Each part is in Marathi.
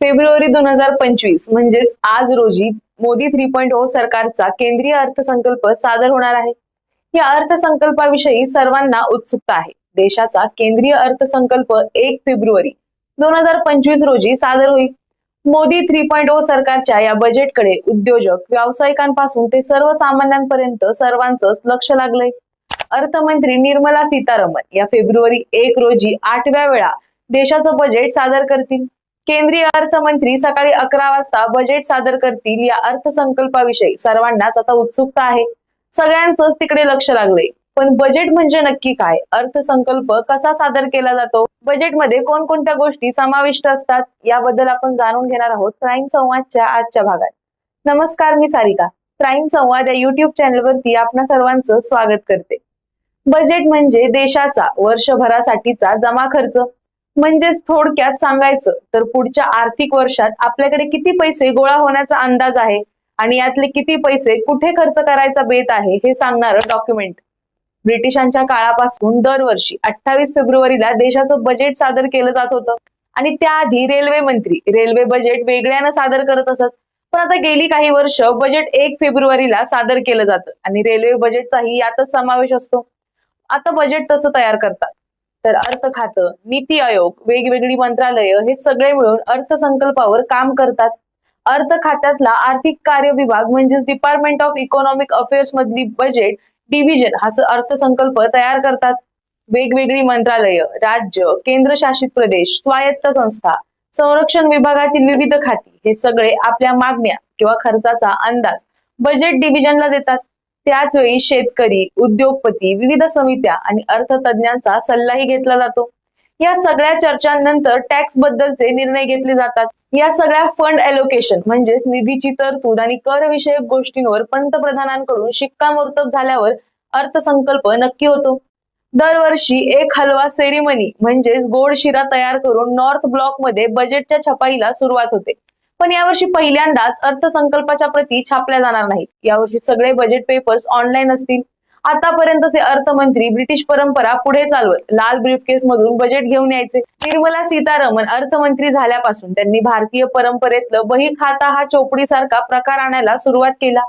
फेब्रुवारी दोन हजार पंचवीस म्हणजेच आज रोजी मोदी थ्री पॉईंट ओ सरकारचा केंद्रीय अर्थसंकल्प सादर होणार आहे. या अर्थसंकल्पाविषयी सर्वांना उत्सुकता आहे. देशाचा केंद्रीय अर्थसंकल्प एक फेब्रुवारी दोन हजार पंचवीस रोजी सादर होईल. मोदी थ्री पॉईंट ओ सरकारच्या या बजेटकडे उद्योजक व्यावसायिकांपासून ते सर्वसामान्यांपर्यंत सर्वांचंच लक्ष लागलंय. अर्थमंत्री निर्मला सीतारामन या फेब्रुवारी एक रोजी आठव्या वेळा देशाचं बजेट सादर करतील. केंद्रीय अर्थमंत्री सकाळी अकरा वाजता बजेट सादर करतील या अर्थसंकल्पाविषयी सर्वांनाच आता उत्सुकता आहे. सगळ्यांचंच तिकडे लक्ष लागलंय. पण बजेट म्हणजे नक्की काय? अर्थसंकल्प कसा सादर केला जातो? बजेटमध्ये कोणकोणत्या गोष्टी समाविष्ट असतात? याबद्दल आपण जाणून घेणार आहोत क्राईम संवादच्या आजच्या भागात. नमस्कार मी सारिका. क्राईम संवाद या युट्यूब चॅनलवरती आपणा सर्वांचं स्वागत करते. बजेट म्हणजे देशाचा वर्षभरासाठीचा जमा खर्च. म्हणजेच थोडक्यात सांगायचं तर पुढच्या आर्थिक वर्षात आपल्याकडे किती पैसे गोळा होण्याचा अंदाज आहे आणि यातले किती पैसे कुठे खर्च करायचा बेत आहे हे सांगणारं डॉक्युमेंट ब्रिटिशांच्या काळापासून दरवर्षी अठ्ठावीस फेब्रुवारीला देशाचं बजेट सादर केलं जात होतं. आणि त्याआधी रेल्वे मंत्री रेल्वे बजेट वेगळ्यानं सादर करत असत. पण आता गेली काही वर्ष बजेट एक फेब्रुवारीला सादर केलं जातं आणि रेल्वे बजेटचाही यातच समावेश असतो. आता बजेट तसं तयार करतात. तर अर्थ खातं नीती आयोग वेगवेगळी मंत्रालय हे सगळे मिळून अर्थसंकल्पावर काम करतात. अर्थ खात्यातला आर्थिक कार्य विभाग म्हणजेच डिपार्टमेंट ऑफ इकॉनॉमिक अफेअर्स मधली बजेट डिव्हिजन हा अर्थसंकल्प तयार करतात. वेगवेगळी मंत्रालय राज्य केंद्रशासित प्रदेश स्वायत्त संस्था संरक्षण विभागातील विविध खाती हे सगळे आपल्या मागण्या किंवा खर्चाचा अंदाज बजेट डिव्हिजनला देतात. त्याचवेळी शेतकरी उद्योगपती विविध समित्या आणि अर्थतज्ञांचा सल्लाही घेतला जातो. या सगळ्या चर्चांनंतर टॅक्स बद्दलचे निर्णय घेतले जातात. या सगळ्या फंड अलोकेशन म्हणजेच निधीची तरतूद आणि करविषयक गोष्टींवर पंतप्रधानांकडून शिक्कामोर्तब झाल्यावर अर्थसंकल्प नक्की होतो. दरवर्षी एक हलवा सेरिमनी म्हणजेच गोड शिरा तयार करून नॉर्थ ब्लॉकमध्ये बजेटच्या छपाईला सुरुवात होते. पण यावर्षी पहिल्यांदाच अर्थसंकल्पाच्या प्रती छापल्या जाणार नाहीत. यावर्षी सगळे बजेट पेपर्स ऑनलाईन असतील. आतापर्यंतचे अर्थमंत्री ब्रिटिश परंपरा पुढे चालवत लाल ब्रीफकेस मधून बजेट घेऊन यायचे. निर्मला सीतारामन अर्थमंत्री झाल्यापासून त्यांनी भारतीय परंपरेतलं बही खाता हा चोपडी सारखा प्रकार आणायला सुरुवात केला.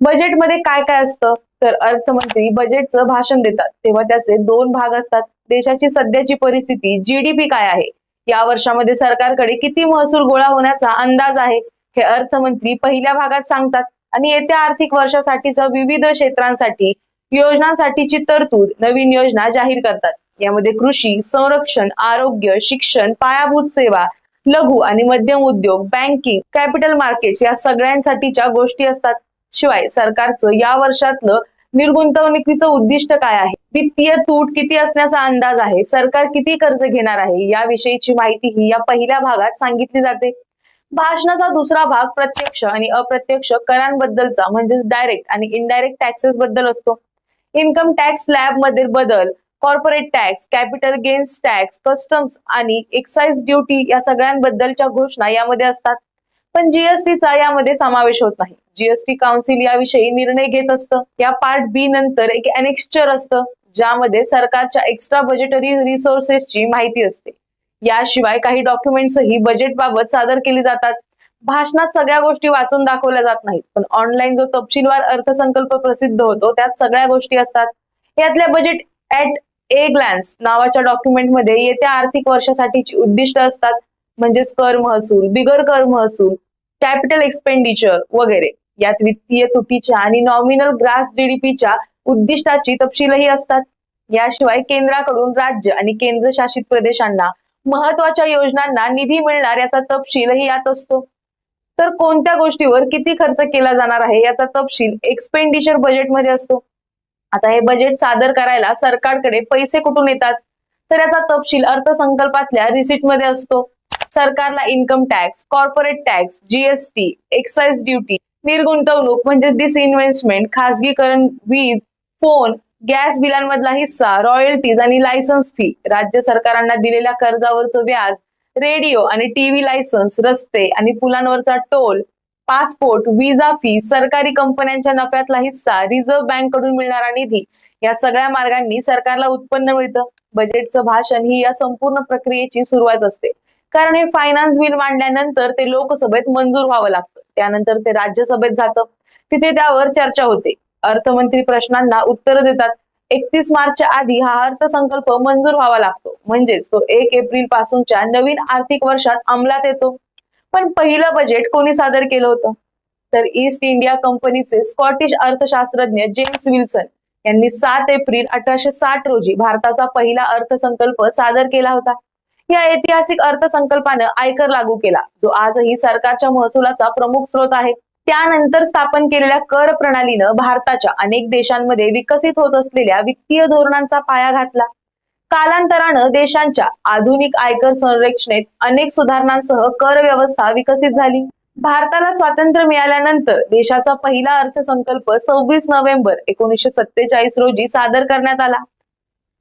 बजेटमध्ये काय काय असतं? तर अर्थमंत्री बजेटचं भाषण देतात. तेव्हा त्याचे दोन भाग असतात. देशाची सध्याची परिस्थिती जीडीपी काय आहे? या वर्षामध्ये सरकारकडे किती महसूल गोळा होण्याचा अंदाज आहे हे अर्थमंत्री पहिल्या भागात सांगतात. आणि येत्या आर्थिक वर्षासाठीचं विविध क्षेत्रांसाठी योजनांसाठीची तरतूद नवीन योजना जाहीर करतात. यामध्ये कृषी संरक्षण आरोग्य शिक्षण पायाभूत सेवा लघु आणि मध्यम उद्योग बँकिंग कॅपिटल मार्केट्स या सगळ्यांसाठीच्या गोष्टी असतात. शिवाय सरकारचं या वर्षातलं निर्गुंतवणुकीचं उद्दिष्ट काय आहे? वित्तीय तूट किती असण्याचा अंदाज आहे? सरकार किती कर्ज घेणार आहे? याविषयीची माहिती ही या पहिल्या भागात सांगितली जाते. भाषणाचा दुसरा भाग प्रत्यक्ष आणि अप्रत्यक्ष करांबद्दलचा म्हणजेच डायरेक्ट आणि इनडायरेक्ट टॅक्सेस बद्दल असतो. इन्कम टॅक्स स्लॅब मधील बदल corporate tax capital gains tax customs आणि एक्साइज ड्युटी या सगळ्यांबद्दलच्या घोषणा यामध्ये असतात. पण जीएसटीचा यामध्ये समावेश होत नाही. जीएसटी काउन्सिल याविषयी निर्णय घेत असतं. या पार्ट बी नंतर एक अनेक्स्चर असतं. ज्यामध्ये सरकारच्या एक्स्ट्रा बजेटरी रिसोर्सेसची माहिती असते. याशिवाय काही डॉक्युमेंट्सही बजेटबाबत सादर केली जातात. भाषणात सगळ्या गोष्टी वाचून दाखवल्या जात नाहीत. पण ऑनलाईन जो तपशीलवार अर्थसंकल्प प्रसिद्ध होतो त्यात सगळ्या गोष्टी असतात. यातल्या बजेट ऍट ए ग्लॅन्स नावाच्या डॉक्युमेंटमध्ये येत्या आर्थिक वर्षासाठीची उद्दिष्ट असतात. म्हणजेच कर महसूल बिगर कर महसूल कॅपिटल एक्सपेंडिचर वगैरे. यात वित्तीय तुटीच्या आणि नॉमिनल ग्रास जीडीपीच्या उद्दिष्टाची तपशीलही असतात. याशिवाय केंद्राकडून राज्य आणि केंद्रशासित प्रदेशांना महत्त्वाच्या योजनांना निधी मिळणार याचा तपशीलही यात असतो. तर कोणत्या गोष्टीवर किती खर्च केला जाणार आहे याचा तपशील एक्सपेंडिचर बजेटमध्ये असतो. आता हे बजेट सादर करायला सरकारकडे पैसे कुठून येतात? तर याचा तपशील अर्थसंकल्पातल्या रिसिटमध्ये असतो. सरकारला income tax corporate tax GST excise duty निर्गुंतवणूक म्हणजे डिसइन्व्हेस्टमेंट खासगीकरण वीज फोन गॅस बिलांमधला हिस्सा रॉयल्टीज आणि लायसन्स फी राज्य सरकारांना दिलेल्या कर्जावरचं व्याज रेडिओ आणि टीव्ही लायसन्स रस्ते आणि पुलांवरचा टोल पासपोर्ट विजा फी सरकारी कंपन्यांच्या नफ्यातला हिस्सा रिझर्व्ह बँककडून मिळणारा निधी या सगळ्या मार्गांनी सरकारला उत्पन्न मिळतं. बजेटचं भाषण ही या संपूर्ण प्रक्रियेची सुरुवात असते. कारण हे फायनान्स बिल मांडल्यानंतर ते लोकसभेत मंजूर व्हावं लागतं. त्यानंतर ते राज्यसभेत जातं. तिथे त्यावर चर्चा होते. अर्थमंत्री प्रश्नांना उत्तर देतात. एकतीस मार्चच्या आधी हा अर्थसंकल्प मंजूर व्हावा लागतो. म्हणजेच तो एक एप्रिल पासूनच्या नवीन आर्थिक वर्षात अंमलात येतो. पण पहिलं बजेट कोणी सादर केलं होतं? तर ईस्ट इंडिया कंपनीचे स्कॉटिश अर्थशास्त्रज्ञ जेम्स विल्सन यांनी सात एप्रिल अठराशे साठ रोजी भारताचा पहिला अर्थसंकल्प सादर केला होता. या ऐतिहासिक अर्थसंकल्पानं आयकर लागू केला जो आजही सरकारच्या महसुलाचा प्रमुख स्रोत आहे. त्यानंतर स्थापन केलेल्या कर प्रणालीनं भारताच्या अनेक देशांमध्ये विकसित होत असलेल्या वित्तीय धोरणांचा पाया घातला. कालांतरानं देशांच्या आधुनिक आयकर संरचनेत अनेक सुधारणांसह कर व्यवस्था विकसित झाली. भारताला स्वातंत्र्य मिळाल्यानंतर देशाचा पहिला अर्थसंकल्प सव्वीस नोव्हेंबर एकोणीसशे सत्तेचाळीस रोजी सादर करण्यात आला.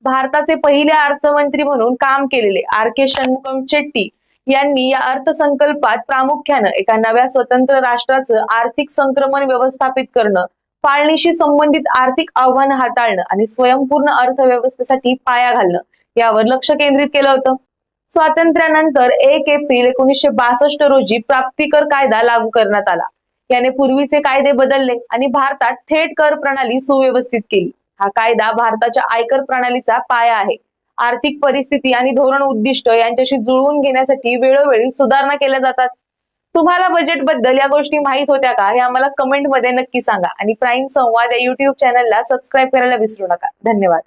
भारताचे पहिले अर्थमंत्री म्हणून काम केलेले आर के षण्मुखम शेट्टी यांनी या अर्थसंकल्पात प्रामुख्यानं एका नव्या स्वतंत्र राष्ट्राचं आर्थिक संक्रमण व्यवस्थापित करणं फाळणीशी संबंधित आर्थिक आव्हानं हाताळणं आणि स्वयंपूर्ण अर्थव्यवस्थेसाठी पाया घालणं यावर लक्ष केंद्रित केलं होतं. स्वातंत्र्यानंतर एक एप्रिल एकोणीसशे बासष्ट रोजी प्राप्तिकर कायदा लागू करण्यात आला. याने पूर्वीचे कायदे बदलले आणि भारतात थेट कर प्रणाली सुव्यवस्थित केली. हा कायदा भारताच्या आयकर प्रणालीचा पाया आहे. आर्थिक परिस्थिती आणि धोरण उद्दिष्ट यांच्याशी जुळवून घेण्यासाठी वेळोवेळी सुधारणा केल्या जातात. तुम्हाला बजेटबद्दल या गोष्टी माहीत होत्या का? हे आम्हाला कमेंटमध्ये नक्की सांगा. आणि प्राईम संवाद या युट्यूब चॅनलला सबस्क्राईब करायला विसरू नका. धन्यवाद.